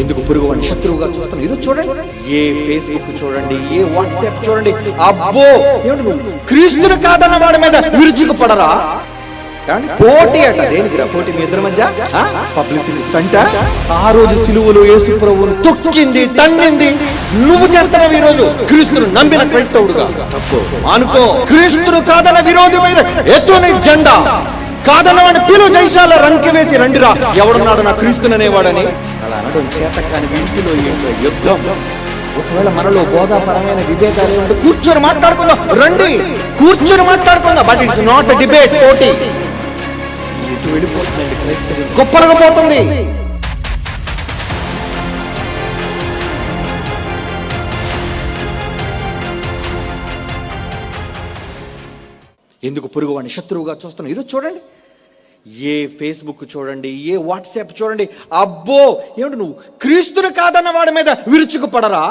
ఎందుకు పురుగు వాడిని శత్రువుగా చూస్తాను ఈరోజు చూడండి. ఏ ఫేస్బుక్ చూడండి ఏ వాట్సాప్ చూడండి. అబ్బో! ఏమిటి నువ్వు? క్రీస్తుని కాదన్న వాడి మీద విరుచుకు పడరా పోటీ అట. దేనికిరా పోటీ మీ ఇద్దరి మధ్య? పబ్లిసిటీ స్టంట ఆ? రోజు సిలువలో యేసు ప్రభువును తొక్కింది తన్నింది. నువ్వు చేస్తున్నావు ఈ రోజు క్రీస్తును నమ్మిన క్రైస్తవుడుగా. తప్పు. అనుకో క్రీస్తును కాదన్న విరోధి మీద ఎత్తుని జెండా. కాదన్న వాడిని పిలు జైశాల రంకి వేసి రండిరా. ఎవడున్నాడు నా క్రీస్తుని అనేవాడని? అలా అనడం చేత కాని ఇంటిలో ఏంటో యుద్ధం. ఒకవేళ మనలో బోధాపరమైన విభేదాలు ఉంటే కూర్చొని మాట్లాడుకుందాం. రండి. కూర్చొని మాట్లాడుకుందాం. బట్ ఇట్స్ నాట్ డిబేట్ పోటీ. ఎటు వెళ్ళిపోతుందండి క్రైస్తవం గొప్పలుగా పోతుంది. ఎందుకు పొరుగు వాడిని శత్రువుగా చూస్తున్నాం ఈరోజు చూడండి. ఏ ఫేస్బుక్ చూడండి ఏ వాట్సాప్ చూడండి అబ్బో ఏమిటి నువ్వు క్రీస్తుని కాదన్న వాడి మీద విరుచుకు పడరా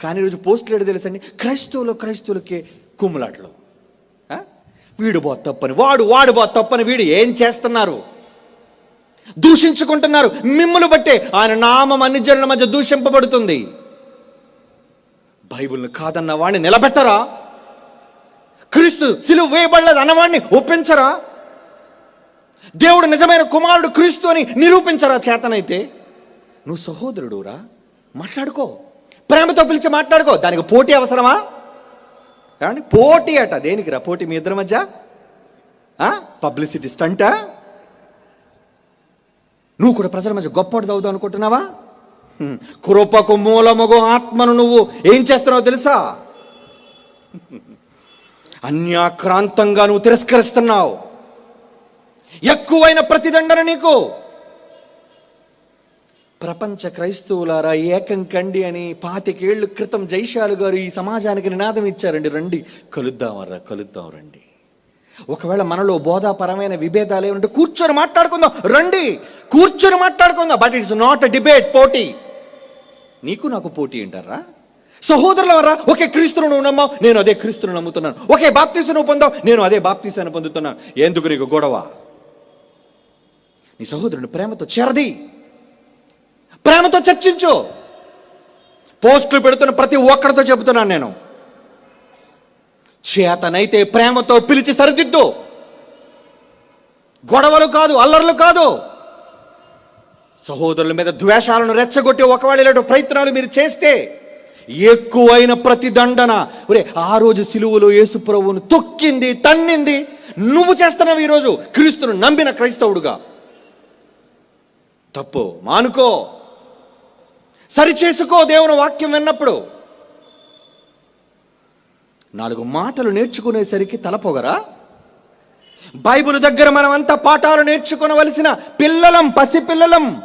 కానీ ఈరోజు పోస్టులు ఏడు తెలుసండి క్రైస్తవులు క్రైస్తవులకే కుమ్ములాట్లు. వీడు బో తప్పని వాడు వాడు బో తప్పని వీడు ఏం చేస్తున్నారు? దూషించుకుంటున్నారు మిమ్ములు బట్టే ఆయన నామం అన్ని జనుల మధ్య దూషింపబడుతుంది. బైబిల్ని కాదన్న వాడిని నిలబెట్టరా? క్రీస్తు సిలువ వేయబడలేదు అన్నవాడిని ఒప్పించరా? దేవుడు నిజమైన కుమారుడు క్రీస్తు అని నిరూపించరా చేతనైతే? నువ్వు సహోదరుడురా మాట్లాడుకో. ప్రేమతో పిలిచి మాట్లాడుకో. దానికి పోటీ అవసరమా? ఏమండి? పోటీ అట. దేనికిరా పోటీ? మీ ఇద్దరి మధ్య? Publicity stunt? నువ్వు కూడా ప్రజల మధ్య గొప్పటి అవుదాం అనుకుంటున్నావా? కృపకు మూలముగు ఆత్మను నువ్వు ఏం చేస్తున్నావు తెలుసా? అన్యాక్రాంతంగా నువ్వు తిరస్కరిస్తున్నావు. ఎక్కువైన ప్రతిదండన నీకు. ప్రపంచ క్రైస్తవులారా ఏకం కండి అని పాతికేళ్ళ క్రితం జైశాలు గారు ఈ సమాజానికి నినాదం ఇచ్చారండి. రండి కలుద్దామర్రా కలుద్దాం రండి. ఒకవేళ మనలో బోధాపరమైన విభేదాలు ఏమంటే కూర్చొని మాట్లాడుకుందాం. రండి కూర్చొని మాట్లాడుకుందాం. But it's not a debate పోటీ. నీకు నాకు పోటీ అంటారా సహోదరుల వరా ఒకే క్రీస్తును నువ్వు నమ్మావు నేను అదే క్రీస్తును నమ్ముతున్నాను. ఒకే బాప్తీసు నువ్వు పొందావు నేను అదే బాప్తీసాన్ని పొందుతున్నాను. ఎందుకు నీకు గొడవ? నీ సహోదరుని ప్రేమతో చేరది. ప్రేమతో చర్చించు. పోస్టులు పెడుతున్న ప్రతి ఒక్కరితో చెబుతున్నాను నేను. చేతనైతే ప్రేమతో పిలిచి సరిదిద్దు. గొడవలు కాదు అల్లర్లు కాదు. సహోదరుల మీద ద్వేషాలను రెచ్చగొట్టి ఒకవేళ ఇలాంటి ప్రయత్నాలు మీరు చేస్తే ఎక్కువైన ప్రతి దండన ఒరే ఆ రోజు సిలువలో యేసుప్రభువును తొక్కింది తన్నింది. నువ్వు చేస్తున్నావు ఈరోజు క్రీస్తును నమ్మిన క్రైస్తవుడుగా. తప్పు. మానుకో. సరిచేసుకో దేవుని వాక్యం విన్నప్పుడు. నాలుగు మాటలు నేర్చుకునేసరికి తలపోగరా? బైబిల్ దగ్గర మనమంతా పాఠాలు నేర్చుకునవలసిన పిల్లలం పసిపిల్లలం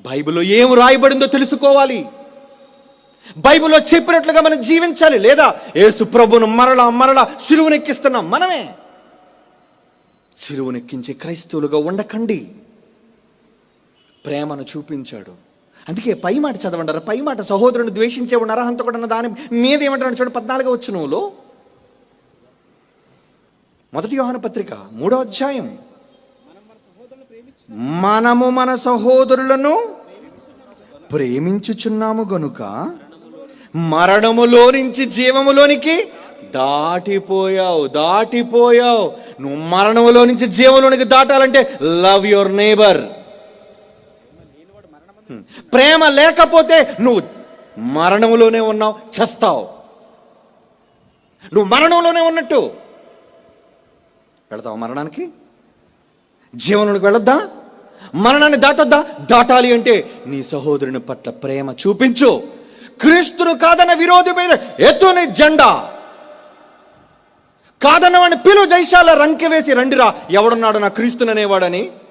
బైబిల్లో ఏం రాయబడిందో తెలుసుకోవాలి. బైబిల్లో చెప్పినట్లుగా మనం జీవించాలి. లేదా యేసు ప్రభును మరలా మరలా సిలువనెక్కిస్తున్నాం మనమే. సిలువనెక్కించే క్రైస్తవులుగా ఉండకండి. ప్రేమను చూపించాడు. అందుకే పై మాట చదవండారు పై మాట సహోదరుని ద్వేషించే ఉన్నారా హంతకుడన్న దాని మీద ఏమంటాడు చూడండి పద్నాలుగో వచ్చి నువ్వులో మొదటి యోహన పత్రిక మూడో అధ్యాయం. మనము మన సహోదరులను ప్రేమించుచున్నాము గనుక మరణములో నుంచి జీవములోనికి దాటిపోయావు దాటిపోయావు. నువ్వు మరణములో నుంచి జీవంలోనికి దాటాలంటే లవ్ యువర్ నేబర్. ప్రేమ లేకపోతే నువ్వు మరణంలోనే ఉన్నావు చస్తావు. నువ్వు మరణంలోనే ఉన్నట్టు. వెళతావు మరణానికి? జీవనుడికి వెళ్ళొద్దా మరణాన్ని దాటొద్దా? దాటాలి అంటే నీ సహోదరుని పట్ల ప్రేమ చూపించు. క్రీస్తును కాదన్న విరోధి మీద ఎత్తుని జెండా. కాదన్న వాడిని పిలు జైశాల రంకె వేసి రండిరా ఎవడున్నాడు నా క్రీస్తుననేవాడని? అనేవాడని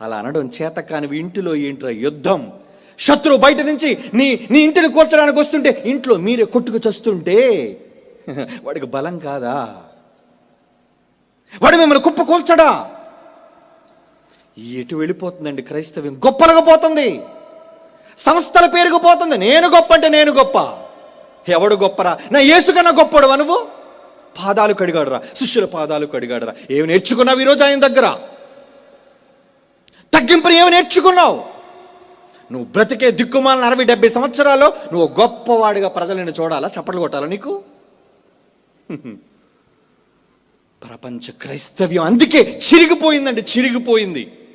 అలా అనడం చేత కాని ఇంటిలో ఏంట్రా యుద్ధం? శత్రువు బయట నుంచి నీ నీ ఇంటిని కూర్చడానికి వస్తుంటే ఇంట్లో మీరే కొట్టుకు చస్తుంటే వాడికి బలం కాదా? వాడు మిమ్మల్ని కుప్ప కూల్చడా? ఎటు వెళ్ళిపోతుందండి క్రైస్తవ్యం. గొప్పలుగా పోతుంది. సంస్థల పేరుకు పోతుంది. నేను గొప్ప అంటే నేను గొప్ప. ఎవడు గొప్పరా? నా ఏసుకన్నా గొప్పడు నువ్వు? పాదాలు కడిగాడురా. శిష్యుల పాదాలు కడిగాడురా. ఏమి నేర్చుకున్నావు ఈరోజు ఆయన దగ్గర? తగ్గింపుని ఏమి నేర్చుకున్నావు? నువ్వు బ్రతికే దిక్కుమాలను అరవై డెబ్బై సంవత్సరాలు నువ్వు గొప్పవాడిగా ప్రజలను చూడాలా చప్పట్లు కొట్టాలా నీకు? ప్రపంచ క్రైస్తవ్యం అందుకే చిరిగిపోయిందండి చిరిగిపోయింది.